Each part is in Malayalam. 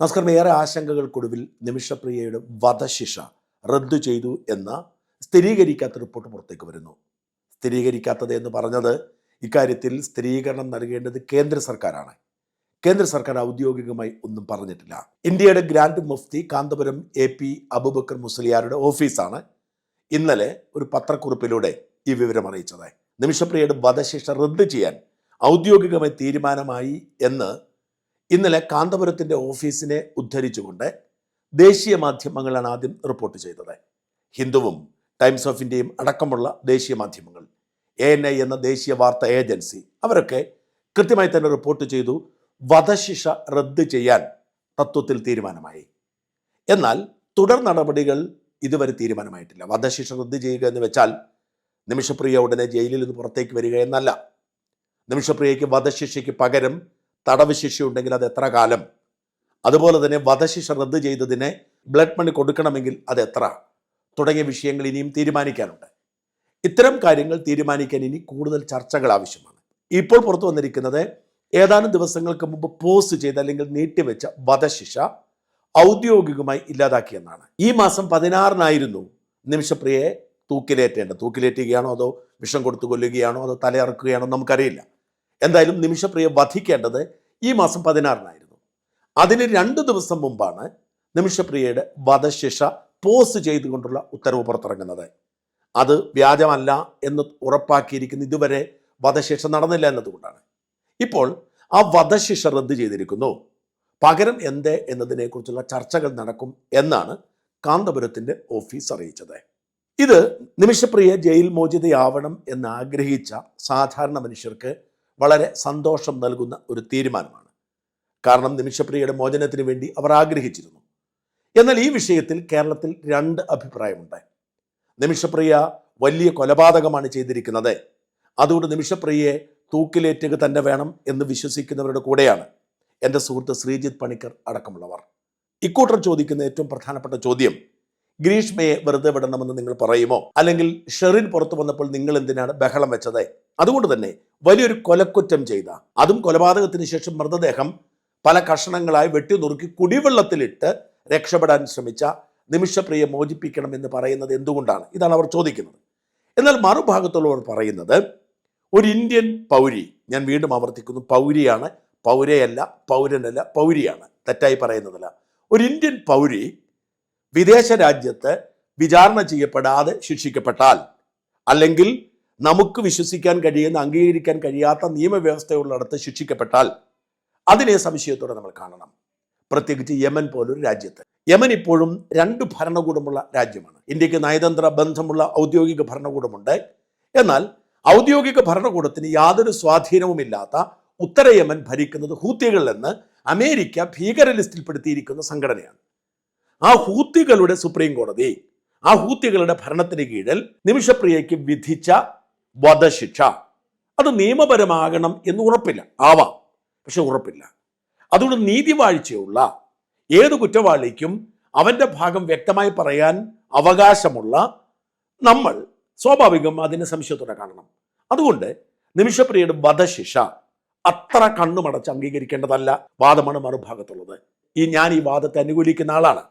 നമസ്കാരം. ഏറെ ആശങ്കകൾക്കൊടുവിൽ നിമിഷപ്രിയയുടെ വധശിക്ഷ റദ്ദു ചെയ്തു എന്ന സ്ഥിരീകരിക്കാത്ത റിപ്പോർട്ട് പുറത്തേക്ക് വരുന്നു. സ്ഥിരീകരിക്കാത്തത് എന്ന് പറഞ്ഞത് ഇക്കാര്യത്തിൽ സ്ഥിരീകരണം നൽകേണ്ടത് കേന്ദ്ര സർക്കാരാണ്. കേന്ദ്ര സർക്കാർ ഔദ്യോഗികമായി ഒന്നും പറഞ്ഞിട്ടില്ല. ഇന്ത്യയുടെ ഗ്രാൻഡ് മുഫ്തി കാന്തപുരം എ പി അബുബക്കർ മുസ്ലിയാരുടെ ഓഫീസാണ് ഇന്നലെ ഒരു പത്രക്കുറിപ്പിലൂടെ ഈ വിവരം അറിയിച്ചത്. നിമിഷപ്രിയയുടെ വധശിക്ഷ റദ്ദ് ചെയ്യാൻ ഔദ്യോഗികമായി തീരുമാനമായി എന്ന് ഇന്നലെ കാന്തപുരത്തിന്റെ ഓഫീസിനെ ഉദ്ധരിച്ചുകൊണ്ട് ദേശീയ മാധ്യമങ്ങളാണ് ആദ്യം റിപ്പോർട്ട് ചെയ്തത്. ഹിന്ദുവും ടൈംസ് ഓഫ് ഇന്ത്യയും അടക്കമുള്ള ദേശീയ മാധ്യമങ്ങൾ എ എൻ ഐ എന്ന ദേശീയ വാർത്താ ഏജൻസി അവരൊക്കെ കൃത്യമായി തന്നെ റിപ്പോർട്ട് ചെയ്തു വധശിക്ഷ റദ്ദ് ചെയ്യാൻ തത്വത്തിൽ തീരുമാനമായി. എന്നാൽ തുടർ നടപടികൾ ഇതുവരെ തീരുമാനമായിട്ടില്ല. വധശിക്ഷ റദ്ദ് ചെയ്യുക എന്ന് വെച്ചാൽ നിമിഷപ്രിയ ഉടനെ ജയിലിൽ നിന്ന് പുറത്തേക്ക് വരിക എന്നല്ല. നിമിഷപ്രിയയ്ക്ക് വധശിക്ഷയ്ക്ക് പകരം തടവ് ശിക്ഷയുണ്ടെങ്കിൽ അത് എത്ര കാലം? അതുപോലെ തന്നെ വധശിക്ഷ റദ്ദ് ചെയ്തതിന് ബ്ലഡ് മണി കൊടുക്കണമെങ്കിൽ അത് എത്ര? തുടങ്ങിയ വിഷയങ്ങൾ ഇനിയും തീരുമാനിക്കാനുണ്ട്. ഇത്തരം കാര്യങ്ങൾ തീരുമാനിക്കാൻ ഇനി കൂടുതൽ ചർച്ചകൾ ആവശ്യമാണ്. ഇപ്പോൾ പുറത്തു വന്നിരിക്കുന്നത് ഏതാനും ദിവസങ്ങൾക്ക് മുമ്പ് പോസ്റ്റ് ചെയ്ത അല്ലെങ്കിൽ നീട്ടിവെച്ച വധശിക്ഷ ഔദ്യോഗികമായി ഇല്ലാതാക്കിയെന്നാണ്. ഈ മാസം പതിനാറിനായിരുന്നു നിമിഷപ്രിയയെ തൂക്കിലേറ്റേണ്ടത്. തൂക്കിലേറ്റുകയാണോ അതോ വിഷം കൊടുത്തു കൊല്ലുകയാണോ അതോ തലയിറക്കുകയാണോ നമുക്കറിയില്ല. എന്തായാലും നിമിഷപ്രിയ വധിക്കേണ്ടത് ഈ മാസം പതിനാറിനായിരുന്നു. അതിന് രണ്ട് ദിവസം മുമ്പാണ് നിമിഷപ്രിയയുടെ വധശിക്ഷ പോസ്റ്റ് ചെയ്തുകൊണ്ടുള്ള ഉത്തരവ് പുറത്തിറങ്ങുന്നത്. അത് വ്യാജമല്ല എന്ന് ഉറപ്പാക്കിയിരിക്കുന്ന ഇതുവരെ വധശിക്ഷ നടന്നില്ല എന്നതുകൊണ്ടാണ്. ഇപ്പോൾ ആ വധശിക്ഷ റദ്ദ് ചെയ്തിരിക്കുന്നു. പകരം എന്ത് എന്നതിനെക്കുറിച്ചുള്ള ചർച്ചകൾ നടക്കും എന്നാണ് കാന്തപുരത്തിന്റെ ഓഫീസ് അറിയിച്ചത്. ഇത് നിമിഷപ്രിയ ജയിൽ മോചിതയാവണം എന്നാഗ്രഹിച്ച സാധാരണ മനുഷ്യർക്ക് വളരെ സന്തോഷം നൽകുന്ന ഒരു തീരുമാനമാണ്. കാരണം നിമിഷപ്രിയയുടെ മോചനത്തിന് വേണ്ടി അവർ ആഗ്രഹിച്ചിരുന്നു. എന്നാൽ ഈ വിഷയത്തിൽ കേരളത്തിൽ രണ്ട് അഭിപ്രായമുണ്ട്. നിമിഷപ്രിയ വലിയ കൊലപാതകമാണ് ചെയ്തിരിക്കുന്നത്. അതുകൊണ്ട് നിമിഷപ്രിയയെ തൂക്കിലേറ്റുക തന്നെ വേണം എന്ന് വിശ്വസിക്കുന്നവരുടെ കൂടെയാണ് എന്റെ സുഹൃത്ത് ശ്രീജിത്ത് പണിക്കർ അടക്കമുള്ളവർ. ഇക്കൂട്ടർ ചോദിക്കുന്ന ഏറ്റവും പ്രധാനപ്പെട്ട ചോദ്യം ഗ്രീഷ്മയെ വെറുതെ വിടണമെന്ന് നിങ്ങൾ പറയുമോ? അല്ലെങ്കിൽ ഷെറിൻ പുറത്തു വന്നപ്പോൾ നിങ്ങൾ എന്തിനാണ് ബഹളം വെച്ചത്? അതുകൊണ്ട് തന്നെ വലിയൊരു കൊലക്കുറ്റം ചെയ്ത അതും കൊലപാതകത്തിന് ശേഷം മൃതദേഹം പല കഷണങ്ങളായി വെട്ടി നുറുക്കി കുടിവെള്ളത്തിലിട്ട് രക്ഷപ്പെടാൻ ശ്രമിച്ച നിമിഷപ്രിയെ മോചിപ്പിക്കണം എന്ന് പറയുന്നത് എന്തുകൊണ്ടാണ്? ഇതാണ് അവർ ചോദിക്കുന്നത്. എന്നാൽ മറുഭാഗത്തുള്ളവർ പറയുന്നത് ഒരു ഇന്ത്യൻ പൗരി ഞാൻ വീണ്ടും ആവർത്തിക്കുന്നു പൗരിയാണ് പൗരയല്ല പൗരനല്ല പൗരിയാണ് തെറ്റായി പറയുന്നതല്ല. ഒരു ഇന്ത്യൻ പൗരി വിദേശ രാജ്യത്ത് വിചാരണ ചെയ്യപ്പെടാതെ ശിക്ഷിക്കപ്പെട്ടാൽ അല്ലെങ്കിൽ നമുക്ക് വിശ്വസിക്കാൻ കഴിയുന്ന അംഗീകരിക്കാൻ കഴിയാത്ത നിയമവ്യവസ്ഥയുള്ളിടത്ത് ശിക്ഷിക്കപ്പെട്ടാൽ അതിനെ സംശയത്തോടെ നമ്മൾ കാണണം. പ്രത്യേകിച്ച് യമൻ പോലൊരു രാജ്യത്ത്. യമൻ ഇപ്പോഴും രണ്ട് ഭരണകൂടമുള്ള രാജ്യമാണ്. ഇന്ത്യയ്ക്ക് നയതന്ത്ര ബന്ധമുള്ള ഔദ്യോഗിക ഭരണകൂടമുണ്ട്. എന്നാൽ ഔദ്യോഗിക ഭരണകൂടത്തിന് യാതൊരു സ്വാധീനവുമില്ലാത്ത ഉത്തര യമൻ ഭരിക്കുന്നത് ഹൂത്തികൾ എന്ന് അമേരിക്ക ഭീകര ലിസ്റ്റിൽപ്പെടുത്തിയിരിക്കുന്ന സംഘടനയാണ്. ആ ഹൂത്തികളുടെ സുപ്രീം കോടതി ആ ഹൂത്തികളുടെ ഭരണത്തിന് കീഴിൽ നിമിഷപ്രിയയ്ക്ക് വിധിച്ച വധശിക്ഷ. അത് നിയമപരമാകണം എന്ന് ഉറപ്പില്ല. ആവാം. പക്ഷെ ഉറപ്പില്ല. അതുകൊണ്ട് നീതിവാഴ്ചയുള്ള ഏത് കുറ്റവാളിക്കും അവന്റെ ഭാഗം വ്യക്തമായി പറയാൻ അവകാശമുള്ള നമ്മൾ സ്വാഭാവികം അതിനെ സംശയത്തോടെ കാണണം. അതുകൊണ്ട് നിമിഷപ്രിയയുടെ വധശിക്ഷ അത്ര കണ്ണുമടച്ച് അംഗീകരിക്കേണ്ടതല്ല. വാദമാണ് മറുഭാഗത്തുള്ളത്. ഈ ഞാൻ ഈ വാദത്തെ അനുകൂലിക്കുന്ന ആളാണ്.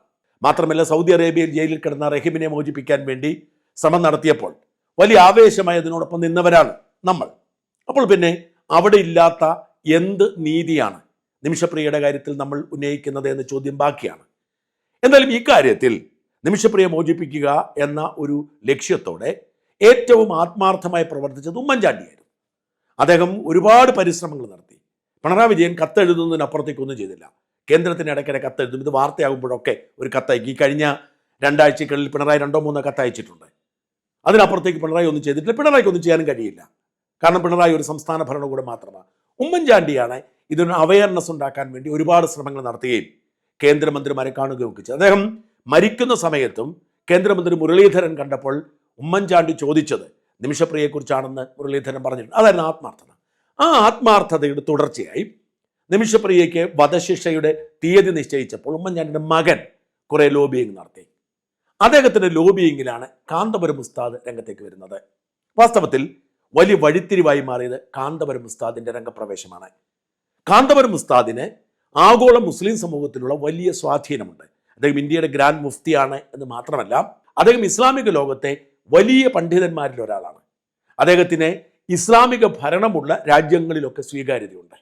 മാത്രമല്ല സൗദി അറേബ്യയിൽ ജയിലിൽ കിടന്ന റഹീമിനെ മോചിപ്പിക്കാൻ വേണ്ടി ശ്രമം നടത്തിയപ്പോൾ വലിയ ആവേശമായി അതിനോടൊപ്പം നിന്നവരാണ് നമ്മൾ. അപ്പോൾ പിന്നെ അവിടെ ഇല്ലാത്ത എന്ത് നീതിയാണ് നിമിഷപ്രിയയുടെ കാര്യത്തിൽ നമ്മൾ ഉന്നയിക്കുന്നത് എന്ന ചോദ്യം ബാക്കിയാണ്. എന്നാലും ഈ കാര്യത്തിൽ നിമിഷപ്രിയ മോചിപ്പിക്കുക എന്ന ഒരു ലക്ഷ്യത്തോടെ ഏറ്റവും ആത്മാർത്ഥമായി പ്രവർത്തിച്ചത് ഉമ്മൻചാണ്ടിയായിരുന്നു. അദ്ദേഹം ഒരുപാട് പരിശ്രമങ്ങൾ നടത്തി. പിണറായി വിജയൻ കത്തെഴുതുന്നതിനപ്പുറത്തേക്കൊന്നും ചെയ്തില്ല. കേന്ദ്രത്തിന് ഇടയ്ക്കിടെ കത്തെഴുതും. ഇത് വാർത്തയാകുമ്പോഴൊക്കെ ഒരു കത്തയക്കി. കഴിഞ്ഞ രണ്ടാഴ്ചകളിൽ പിണറായി രണ്ടോ മൂന്നോ കത്തയച്ചിട്ടുണ്ട്. അതിനപ്പുറത്തേക്ക് പിണറായി ഒന്നും ചെയ്തിട്ടില്ല. പിണറായിക്ക് ഒന്നും ചെയ്യാനും കഴിയില്ല. കാരണം പിണറായി ഒരു സംസ്ഥാന ഭരണകൂടം മാത്രമാണ്. ഉമ്മൻചാണ്ടിയാണ് ഇതിന് അവയർനെസ് ഉണ്ടാക്കാൻ വേണ്ടി ഒരുപാട് ശ്രമങ്ങൾ നടത്തുകയും കേന്ദ്രമന്ത്രിമാരെ കാണുകയും ഒക്കെ ചെയ്തു അദ്ദേഹം മരിക്കുന്ന സമയത്തും കേന്ദ്രമന്ത്രി മുരളീധരൻ കണ്ടപ്പോൾ ഉമ്മൻചാണ്ടി ചോദിച്ചത് നിമിഷപ്രിയയെക്കുറിച്ചാണെന്ന് മുരളീധരൻ പറഞ്ഞിട്ടുണ്ട്. അതായിരുന്നു ആത്മാർത്ഥത. ആ ആത്മാർത്ഥതയുടെ തുടർച്ചയായി നിമിഷപ്രിയയ്ക്ക് വധശിക്ഷയുടെ തീയതി നിശ്ചയിച്ചപ്പോൾ ഉമ്മൻചാണ്ടിയുടെ മകൻ കുറെ ലോബിയിങ് നടത്തി. അദ്ദേഹത്തിന്റെ ലോബിയിങ്ങിലാണ് കാന്തപുരം ഉസ്താദ് രംഗത്തേക്ക് വരുന്നത്. വാസ്തവത്തിൽ വലിയ വഴിത്തിരിവായി മാറിയത് കാന്തപുരം ഉസ്താദിന്റെ രംഗപ്രവേശമാണ്. കാന്തപുരം ഉസ്താദിന് ആഗോള മുസ്ലിം സമൂഹത്തിലുള്ള വലിയ സ്വാധീനമുണ്ട്. അദ്ദേഹം ഇന്ത്യയുടെ ഗ്രാൻഡ് മുഫ്തിയാണ് എന്ന് മാത്രമല്ല അദ്ദേഹം ഇസ്ലാമിക ലോകത്തെ വലിയ പണ്ഡിതന്മാരിൽ ഒരാളാണ്. അദ്ദേഹത്തിന് ഇസ്ലാമിക ഭരണമുള്ള രാജ്യങ്ങളിലൊക്കെ സ്വീകാര്യതയുണ്ട്.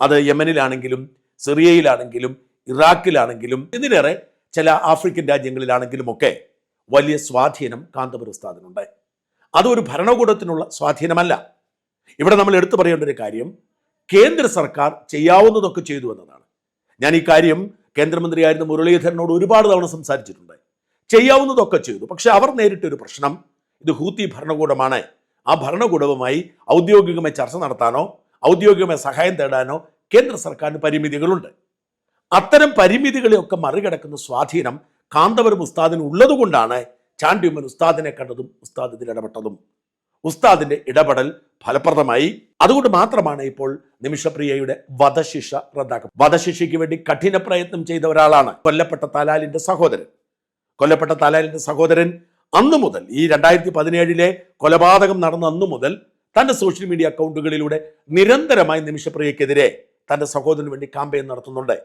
അത് യമനിലാണെങ്കിലും സിറിയയിലാണെങ്കിലും ഇറാഖിലാണെങ്കിലും ഇതിലേറെ ചില ആഫ്രിക്കൻ രാജ്യങ്ങളിലാണെങ്കിലുമൊക്കെ വലിയ സ്വാധീനം കാന്തപുര ഉസ്താദിനുണ്ട് അതൊരു ഭരണകൂടത്തിനുള്ള സ്വാധീനമല്ല. ഇവിടെ നമ്മൾ എടുത്തു പറയേണ്ട ഒരു കാര്യം കേന്ദ്ര സർക്കാർ ചെയ്യാവുന്നതൊക്കെ ചെയ്തു എന്നതാണ്. ഞാൻ ഈ കാര്യം കേന്ദ്രമന്ത്രിയായിരുന്ന മുരളീധരനോട് ഒരുപാട് തവണ സംസാരിച്ചിട്ടുണ്ട്. ചെയ്യാവുന്നതൊക്കെ ചെയ്തു. പക്ഷെ അവർ നേരിട്ടൊരു പ്രശ്നം ഇത് ഹൂത്തി ഭരണകൂടമാണ്. ആ ഭരണകൂടവുമായി ഔദ്യോഗികമായി ചർച്ച നടത്താനോ ഔദ്യോഗികമായി സഹായം തേടാനോ കേന്ദ്ര സർക്കാരിന് പരിമിതികളുണ്ട്. അത്തരം പരിമിതികളെയൊക്കെ മറികടക്കുന്ന സ്വാധീനം കാന്തപുരം ഉസ്താദിന് ഉള്ളതുകൊണ്ടാണ് ചാണ്ടിയുമ്മൻ ഉസ്താദിനെ കണ്ടതും ഉസ്താദ് ഇതിൽ ഇടപെട്ടതും. ഉസ്താദിന്റെ ഇടപെടൽ ഫലപ്രദമായി. അതുകൊണ്ട് മാത്രമാണ് ഇപ്പോൾ നിമിഷപ്രിയയുടെ വധശിക്ഷ റദ്ദാക്കും വധശിക്ഷയ്ക്ക് വേണ്ടി കഠിന പ്രയത്നം ചെയ്ത ഒരാളാണ് കൊല്ലപ്പെട്ട തലാലിന്റെ സഹോദരൻ. കൊല്ലപ്പെട്ട തലാലിന്റെ സഹോദരൻ അന്നു മുതൽ ഈ രണ്ടായിരത്തി പതിനേഴിലെ കൊലപാതകം നടന്ന അന്നു മുതൽ തന്റെ സോഷ്യൽ മീഡിയ അക്കൗണ്ടുകളിലൂടെ നിരന്തരമായി നിമിഷപ്രിയക്കെതിരെ തന്റെ സഹോദരന് വേണ്ടി കാമ്പയിൻ നടത്തുന്നുണ്ട്.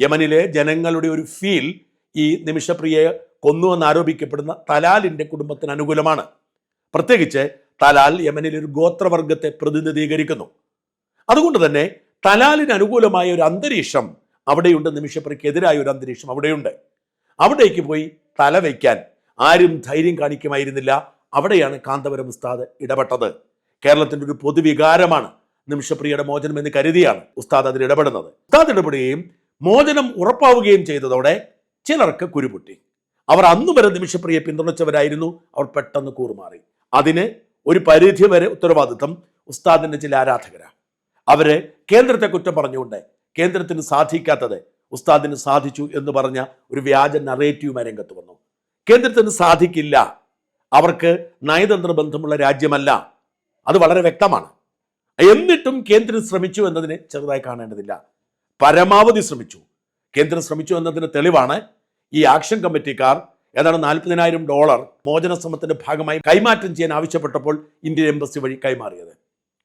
യമനിലെ ജനങ്ങളുടെ ഒരു ഫീൽ ഈ നിമിഷപ്രിയയെ കൊന്നുവെന്ന് ആരോപിക്കപ്പെടുന്ന തലാലിന്റെ കുടുംബത്തിന് അനുകൂലമാണ്. പ്രത്യേകിച്ച് തലാൽ യമനിലെ ഒരു ഗോത്രവർഗത്തെ പ്രതിനിധീകരിക്കുന്നു. അതുകൊണ്ട് തന്നെ തലാലിന് അനുകൂലമായ ഒരു അന്തരീക്ഷം അവിടെയുണ്ട്. നിമിഷപ്രിയക്കെതിരായ ഒരു അന്തരീക്ഷം അവിടെയുണ്ട്. അവിടേക്ക് പോയി തല വയ്ക്കാൻ ആരും ധൈര്യം കാണിക്കുമായിരുന്നില്ല. അവിടെയാണ് കാന്തപുരം ഉസ്താദ് ഇടപെട്ടത്. കേരളത്തിന്റെ ഒരു പൊതുവികാരമാണ് നിമിഷപ്രിയയുടെ മോചനം എന്ന് കരുതിയാണ് ഉസ്താദ് അതിൽ ഇടപെടുന്നത്. ഉസ്താദ് ഇടപെടുകയും മോചനം ഉറപ്പാവുകയും ചെയ്തതോടെ ചിലർക്ക് കുരുപൊട്ടി. അവർ അന്നു വരെ നിമിഷപ്രിയെ പിന്തുണച്ചവരായിരുന്നു. അവർ പെട്ടെന്ന് കൂറുമാറി. അതിന് ഒരു പരിധി വരെ ഉത്തരവാദിത്വം ഉസ്താദിന്റെ ചില ആരാധകരാ. അവരെ കേന്ദ്രത്തെ കുറ്റം പറഞ്ഞുകൊണ്ട് കേന്ദ്രത്തിന് സാധിക്കാത്തത് ഉസ്താദിന് സാധിച്ചു എന്ന് പറഞ്ഞ ഒരു വ്യാജ നറേറ്റീവുമായി രംഗത്ത് വന്നു. കേന്ദ്രത്തിന് സാധിക്കില്ല. അവർക്ക് നയതന്ത്ര ബന്ധമുള്ള രാജ്യമല്ല. അത് വളരെ വ്യക്തമാണ്. എന്നിട്ടും കേന്ദ്രം ശ്രമിച്ചു എന്നതിനെ ചെറുതായി കാണേണ്ടതില്ല. പരമാവധി ശ്രമിച്ചു. കേന്ദ്രം ശ്രമിച്ചു എന്നതിന് തെളിവാണ് ഈ ആക്ഷൻ കമ്മിറ്റിക്കാർ ഏതാണ്ട് നാൽപ്പതിനായിരം ഡോളർ മോചന ശ്രമത്തിന്റെ ഭാഗമായി കൈമാറ്റം ചെയ്യാൻ ആവശ്യപ്പെട്ടപ്പോൾ ഇന്ത്യൻ എംബസി വഴി കൈമാറിയത്.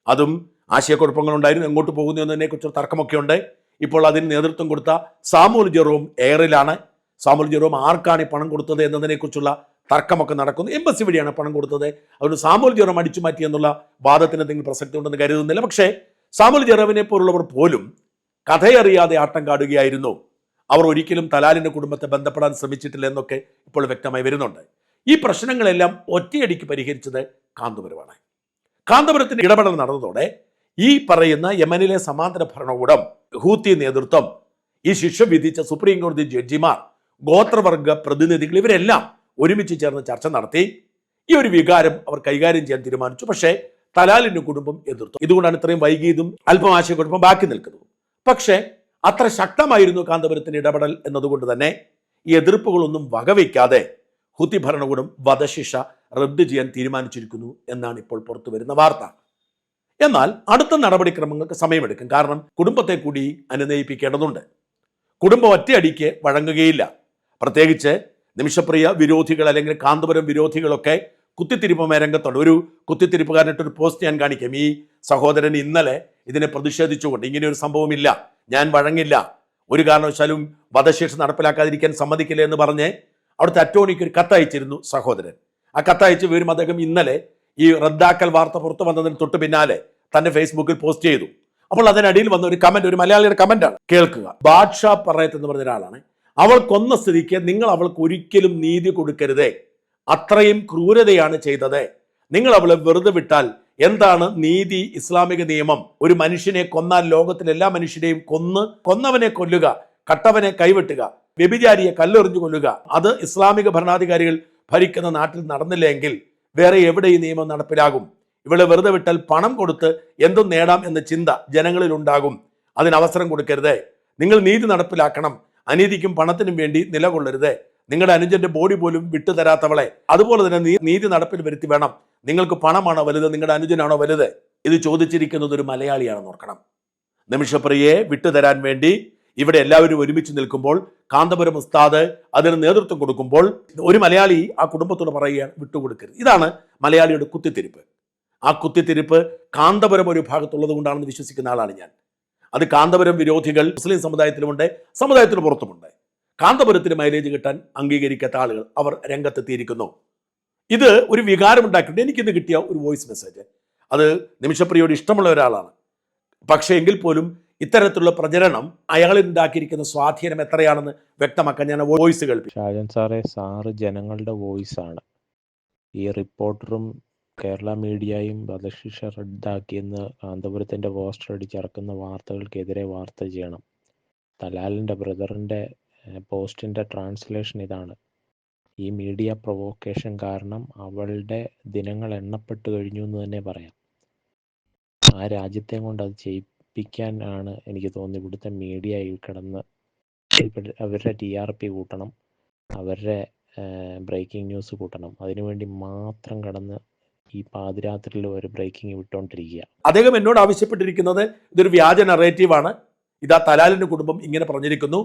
അതും ആശയക്കുഴപ്പങ്ങളുണ്ടായിരുന്നു എങ്ങോട്ട് പോകുന്നു എന്നതിനെ കുറിച്ച് തർക്കമൊക്കെ ഉണ്ട് ഇപ്പോൾ അതിന് നേതൃത്വം കൊടുത്ത സാമൂൽ ജെറോം എയറിലാണ്. സാമുൽ ജെറോം ആർക്കാണ് ഈ പണം കൊടുത്തത് എന്നതിനെക്കുറിച്ചുള്ള തർക്കമൊക്കെ നടക്കുന്നു. എംബസി വഴിയാണ് പണം കൊടുത്തത്. അതുകൊണ്ട് സാമൂൽ ജെറോം അടിച്ചു മാറ്റി എന്നുള്ള വാദത്തിന് എന്തെങ്കിലും പ്രസക്തി ഉണ്ടെന്ന് കരുതുന്നില്ല. പക്ഷേ സാമൂൽ ജെറോവിനെ പോലുള്ളവർ പോലും കഥയറിയാതെ ആട്ടം കാടുകയായിരുന്നു. അവർ ഒരിക്കലും തലാലിന്റെ കുടുംബത്തെ ബന്ധപ്പെടാൻ ശ്രമിച്ചിട്ടില്ല എന്നൊക്കെ ഇപ്പോൾ വ്യക്തമായി വരുന്നുണ്ട്. ഈ പ്രശ്നങ്ങളെല്ലാം ഒറ്റയടിക്ക് പരിഹരിച്ചത് കാന്തപുരമാണ്. കാന്തപുരത്തിന് ഇടപെടൽ നടന്നതോടെ ഈ പറയുന്ന യമനിലെ സമാന്തര ഭരണകൂടം ഹൂത്തി നേതൃത്വം ഈ ശിക്ഷ വിധിച്ച സുപ്രീം കോടതി ജഡ്ജിമാർ ഗോത്രവർഗ പ്രതിനിധികൾ ഇവരെല്ലാം ഒരുമിച്ച് ചേർന്ന് ചർച്ച നടത്തി. ഈ ഒരു വികാരം അവർ കൈകാര്യം ചെയ്യാൻ തീരുമാനിച്ചു. പക്ഷേ തലാലിന്റെ കുടുംബം എതിർത്തു. ഇതുകൊണ്ടാണ് ഇത്രയും വൈകിയതും അല്പം ആശയക്കുഴപ്പം ബാക്കി നിൽക്കുന്നത്. പക്ഷേ അത്ര ശക്തമായിരുന്നു കാന്തപുരത്തിന്റെ ഇടപെടൽ എന്നതുകൊണ്ട് തന്നെ ഈ എതിർപ്പുകളൊന്നും വകവയ്ക്കാതെ ഹുത്തി ഭരണകൂടം വധശിക്ഷ റദ്ദ് ചെയ്യാൻ തീരുമാനിച്ചിരിക്കുന്നു എന്നാണ് ഇപ്പോൾ പുറത്തു വരുന്ന വാർത്ത. എന്നാൽ അടുത്ത നടപടിക്രമങ്ങൾക്ക് സമയമെടുക്കും. കാരണം കുടുംബത്തെ കൂടി അനുനയിപ്പിക്കേണ്ടതുണ്ട്. കുടുംബം ഒറ്റയടിക്ക് വഴങ്ങുകയില്ല. പ്രത്യേകിച്ച് നിമിഷപ്രിയ വിരോധികൾ അല്ലെങ്കിൽ കാന്തപുരം വിരോധികളൊക്കെ കുത്തിത്തിരിപ്പുമായ രംഗത്തുണ്ട്. ഒരു കുത്തിത്തിരിപ്പുകാരനിട്ട് ഒരു പോസ്റ്റ് ഞാൻ കാണിക്കാം. ഈ സഹോദരൻ ഇന്നലെ ഇതിനെ പ്രതിഷേധിച്ചുകൊണ്ട് ഇങ്ങനെ ഒരു സംഭവമില്ല. ഞാൻ വഴങ്ങില്ല. ഒരു കാരണവശാലും വധശിക്ഷ നടപ്പിലാക്കാതിരിക്കാൻ സമ്മതിക്കില്ല എന്ന് പറഞ്ഞ് അവിടുത്തെ അറ്റോണിക്ക് ഒരു കത്തയച്ചിരുന്നു സഹോദരൻ. ആ കത്തയച്ച് വീരും അദ്ദേഹം ഇന്നലെ ഈ റദ്ദാക്കൽ വാർത്ത പുറത്തു വന്നതിന് തൊട്ട് പിന്നാലെ തന്റെ ഫേസ്ബുക്കിൽ പോസ്റ്റ് ചെയ്തു. അപ്പോൾ അതിനടിയിൽ വന്ന ഒരു കമന്റ് ഒരു മലയാളിയുടെ കമന്റാണ് കേൾക്കുക. ബാദ്ഷാ പറയത്ത് എന്ന് പറഞ്ഞ ഒരാളാണ്. അവൾ കൊന്ന സ്ഥിതിക്ക് നിങ്ങൾ അവൾക്ക് ഒരിക്കലും നീതി കൊടുക്കരുതേ. അത്രയും ക്രൂരതയാണ് ചെയ്തത്. നിങ്ങൾ അവളെ വെറുതെ വിട്ടാൽ എന്താണ് നീതി ഇസ്ലാമിക നിയമം? ഒരു മനുഷ്യനെ കൊന്നാൽ ലോകത്തിലെ എല്ലാ മനുഷ്യരെയും കൊന്ന് കൊന്നവനെ കൊല്ലുക കട്ടവനെ കൈവെട്ടുക വ്യഭിചാരിയെ കല്ലെറിഞ്ഞു കൊല്ലുക. അത് ഇസ്ലാമിക ഭരണാധികാരികൾ ഭരിക്കുന്ന നാട്ടിൽ നടന്നില്ലെങ്കിൽ വേറെ എവിടെ ഈ നിയമം നടപ്പിലാകും? ഇവളെ വെറുതെ വിട്ടാൽ പണം കൊടുത്ത് എന്തും നേടാം എന്ന ചിന്ത ജനങ്ങളിൽ ഉണ്ടാകും. അതിന് അവസരം കൊടുക്കരുത്. നിങ്ങൾ നീതി നടപ്പിലാക്കണം. അനീതിക്കും പണത്തിനും വേണ്ടി നിലകൊള്ളരുത്. നിങ്ങളുടെ അനുജന്റെ ബോഡി പോലും വിട്ടുതരാത്തവളെ. അതുപോലെ തന്നെ നീതി നടപ്പിൽ വരുത്തി വേണം. നിങ്ങൾക്ക് പണമാണോ വലുത്? നിങ്ങളുടെ അനുജനാണോ വലുത്? ഇത് ചോദിച്ചിരിക്കുന്നത് ഒരു മലയാളിയാണെന്ന് ഓർക്കണം. നിമിഷപ്രിയയെ വിട്ടുതരാൻ വേണ്ടി ഇവിടെ എല്ലാവരും ഒരുമിച്ച് നിൽക്കുമ്പോൾ കാന്തപുരം ഉസ്താദ് അതിന് നേതൃത്വം കൊടുക്കുമ്പോൾ ഒരു മലയാളി ആ കുടുംബത്തോട് പറയുകയാണ് വിട്ടുകൊടുക്കരുത്. ഇതാണ് മലയാളിയുടെ കുത്തിത്തിരിപ്പ്. ആ കുത്തിത്തിരിപ്പ് കാന്തപുരം ഒരു ഭാഗത്തുള്ളത് കൊണ്ടാണെന്ന് വിശ്വസിക്കുന്ന ആളാണ് ഞാൻ. അത് കാന്തപുരം വിരോധികൾ മുസ്ലിം സമുദായത്തിലുമുണ്ട് സമുദായത്തിന് പുറത്തുമുണ്ട്. കാന്തപുരത്തിന് മൈലേജ് കിട്ടാൻ അംഗീകരിക്കാത്ത ആളുകൾ അവർ രംഗത്തെത്തിയിരിക്കുന്നു. ഇത് ഒരു വികാരമുണ്ടാക്കിയിട്ട് എനിക്കിന്ന് കിട്ടിയ ഒരു വോയിസ് മെസ്സേജ് അത് നിമിഷപ്രിയോട് ഇഷ്ടമുള്ള ഒരാളാണ്. പക്ഷേ എങ്കിൽ പോലും ഇത്തരത്തിലുള്ള പ്രചരണം അയാളിൽ ഉണ്ടാക്കിയിരിക്കുന്ന സ്വാധീനം എത്രയാണെന്ന് വ്യക്തമാക്കാൻ ഞാൻ വോയിസ് കേൾപ്പിച്ചു. ഷാജൻ സാറേ സാറ് ജനങ്ങളുടെ വോയിസ് ആണ്. ഈ റിപ്പോർട്ടറും കേരള മീഡിയയും വധശിക്ഷ റദ്ദാക്കിയെന്ന് കാന്തപുരത്തിന്റെ പോസ്റ്റർ അടിച്ചിറക്കുന്ന വാർത്തകൾക്കെതിരെ വാർത്ത ചെയ്യണം. തലാലിന്റെ ബ്രദറിന്റെ പോസ്റ്റിന്റെ ട്രാൻസ്ലേഷൻ ഇതാണ്. ഈ മീഡിയ പ്രൊവോക്കേഷൻ കാരണം അവളുടെ ദിനങ്ങൾ എണ്ണപ്പെട്ട് കഴിഞ്ഞു എന്ന് തന്നെ പറയാം. ആ രാജ്യത്തെ കൊണ്ട് അത് ചെയ്യിപ്പിക്കാൻ ആണ് എനിക്ക് തോന്നുന്നത്. ഇവിടുത്തെ മീഡിയയിൽ കിടന്ന് അവരുടെ ടി ആർ പി കൂട്ടണം. അവരുടെ ബ്രേക്കിംഗ് ന്യൂസ് കൂട്ടണം. അതിനുവേണ്ടി മാത്രം കടന്ന് ഈ പാതിരാത്രിയിൽ ഒരു ബ്രേക്കിംഗ് വിട്ടുകൊണ്ടിരിക്കുക. അദ്ദേഹം എന്നോട് ആവശ്യപ്പെട്ടിരിക്കുന്നത് ഇതൊരു വ്യാജ നറേറ്റീവാണ് ഇതാ തലാലിന്റെ കുടുംബം ഇങ്ങനെ പറഞ്ഞിരിക്കുന്നു.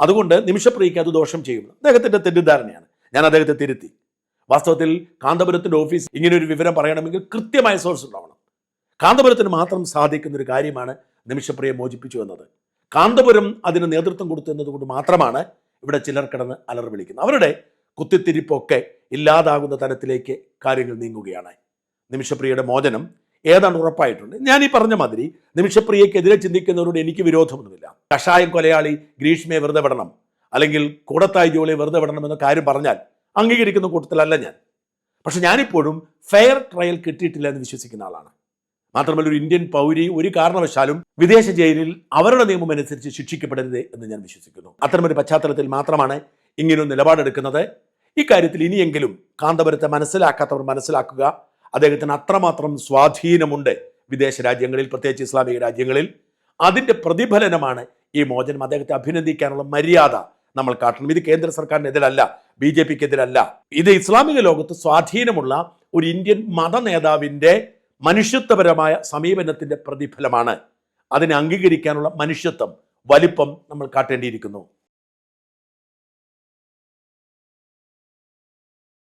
അതുകൊണ്ട് നിമിഷപ്രിയയ്ക്ക് അത് ദോഷം ചെയ്യുന്നു. അദ്ദേഹത്തിന്റെ തെറ്റിദ്ധാരണയാണ്. ഞാൻ അദ്ദേഹത്തെ തിരുത്തി. വാസ്തവത്തിൽ കാന്തപുരത്തിന്റെ ഓഫീസ് ഇങ്ങനെ ഒരു വിവരം പറയണമെങ്കിൽ കൃത്യമായ സോഴ്സ് ഉണ്ടാവണം. കാന്തപുരത്തിന് മാത്രം സാധിക്കുന്ന ഒരു കാര്യമാണ് നിമിഷപ്രിയെ മോചിപ്പിച്ചു എന്നത്. കാന്തപുരം അതിന് നേതൃത്വം കൊടുത്തു എന്നതുകൊണ്ട് മാത്രമാണ് ഇവിടെ ചിലർ കിടന്ന് അലർ വിളിക്കുന്നത്. അവരുടെ കുത്തിത്തിരിപ്പൊക്കെ ഇല്ലാതാകുന്ന തരത്തിലേക്ക് കാര്യങ്ങൾ നീങ്ങുകയാണ്. നിമിഷപ്രിയയുടെ മോചനം ഏതാണ്ട് ഉറപ്പായിട്ടുണ്ട്. ഞാൻ ഈ പറഞ്ഞ മാതിരി നിമിഷപ്രിയക്കെതിരെ ചിന്തിക്കുന്നവരോട് എനിക്ക് വിരോധമൊന്നുമില്ല. കഷായം കൊലയാളി ഗ്രീഷ്മയെ വെറുതെ വിടണം. അല്ലെങ്കിൽ കൂടത്തായി ജോളി വെറുതെ വിടണം എന്ന കാര്യം പറഞ്ഞാൽ അംഗീകരിക്കുന്ന കൂട്ടത്തിലല്ല ഞാൻ. പക്ഷെ ഞാനിപ്പോഴും ഫെയർ ട്രയൽ കിട്ടിയിട്ടില്ല എന്ന് വിശ്വസിക്കുന്ന ആളാണ്. മാത്രമല്ല ഒരു ഇന്ത്യൻ പൗരി ഒരു കാരണവശാലും വിദേശ ജയിലിൽ അവരുടെ നിയമം അനുസരിച്ച് ശിക്ഷിക്കപ്പെടരുത് എന്ന് ഞാൻ വിശ്വസിക്കുന്നു. അത്തരമൊരു പശ്ചാത്തലത്തിൽ മാത്രമാണ് ഇങ്ങനൊരു നിലപാടെടുക്കുന്നത്. ഇക്കാര്യത്തിൽ ഇനിയെങ്കിലും കാന്തപുരത്തെ മനസ്സിലാക്കാത്തവർ മനസ്സിലാക്കുക. അദ്ദേഹത്തിന് അത്രമാത്രം സ്വാധീനമുണ്ട് വിദേശ രാജ്യങ്ങളിൽ പ്രത്യേകിച്ച് ഇസ്ലാമിക രാജ്യങ്ങളിൽ. അതിന്റെ പ്രതിഫലനമാണ് ഈ മോചനം. അദ്ദേഹത്തെ അഭിനന്ദിക്കാനുള്ള മര്യാദ നമ്മൾ കാട്ടണം. ഇത് കേന്ദ്ര സർക്കാരിനെതിരല്ല ബി ജെ പിക്കെതിരല്ല. ഇത് ഇസ്ലാമിക ലോകത്ത് സ്വാധീനമുള്ള ഒരു ഇന്ത്യൻ മത നേതാവിന്റെ മനുഷ്യത്വപരമായ സമീപനത്തിന്റെ പ്രതിഫലമാണ്. അതിനെ അംഗീകരിക്കാനുള്ള മനുഷ്യത്വം വലിപ്പം നമ്മൾ കാട്ടേണ്ടിയിരിക്കുന്നു.